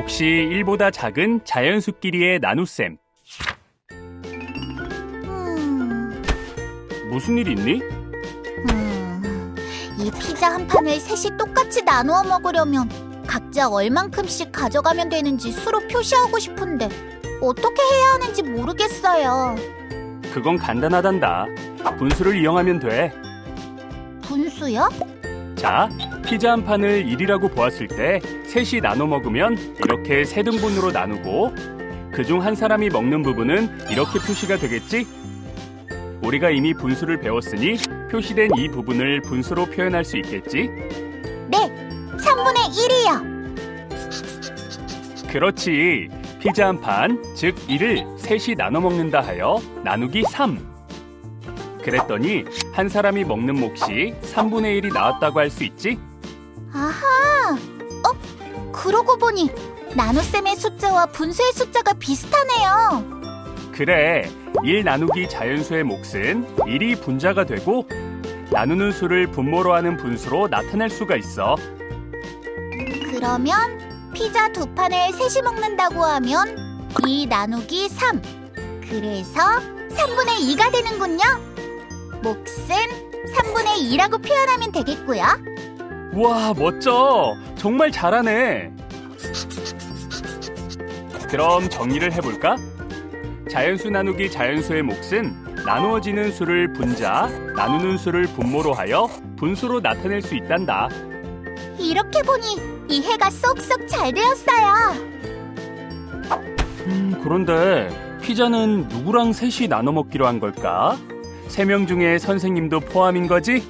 몫이 1보다 작은 자연수끼리의 나눗셈. 음, 무슨 일 있니? 음, 이 피자 한 판을 셋이 똑같이 나누어 먹으려면 각자 얼만큼씩 가져가면 되는지 수로 표시하고 싶은데 어떻게 해야 하는지 모르겠어요. 그건 간단하단다. 분수를 이용하면 돼. 분수요? 자, 피자 한 판을 1이라고 보았을 때 셋이 나눠 먹으면 이렇게 세 등분으로 나누고 그중 한 사람이 먹는 부분은 이렇게 표시가 되겠지? 우리가 이미 분수를 배웠으니 표시된 이 부분을 분수로 표현할 수 있겠지? 네, 3분의 1이요. 그렇지. 피자 한 판, 즉 1을 셋이 나눠 먹는다 하여 나누기 3. 그랬더니 한 사람이 먹는 몫이 3분의 1이 나왔다고 할 수 있지? 아하! 어? 그러고 보니 나눗셈의 숫자와 분수의 숫자가 비슷하네요. 그래. 1 나누기 자연수의 몫은 1이 분자가 되고 나누는 수를 분모로 하는 분수로 나타낼 수가 있어. 그러면 피자 두 판을 셋이 먹는다고 하면 2 나누기 3. 그래서 3분의 2가 되는군요. 몫은 3분의 2라고 표현하면 되겠고요. 와, 멋져. 정말 잘하네. 그럼 정리를 해볼까? 자연수 나누기 자연수의 몫은 나누어지는 수를 분자, 나누는 수를 분모로 하여 분수로 나타낼 수 있단다. 이렇게 보니 이해가 쏙쏙 잘 되었어요. 음, 그런데 피자는 누구랑 셋이 나눠 먹기로 한 걸까? 세 명 중에 선생님도 포함인 거지?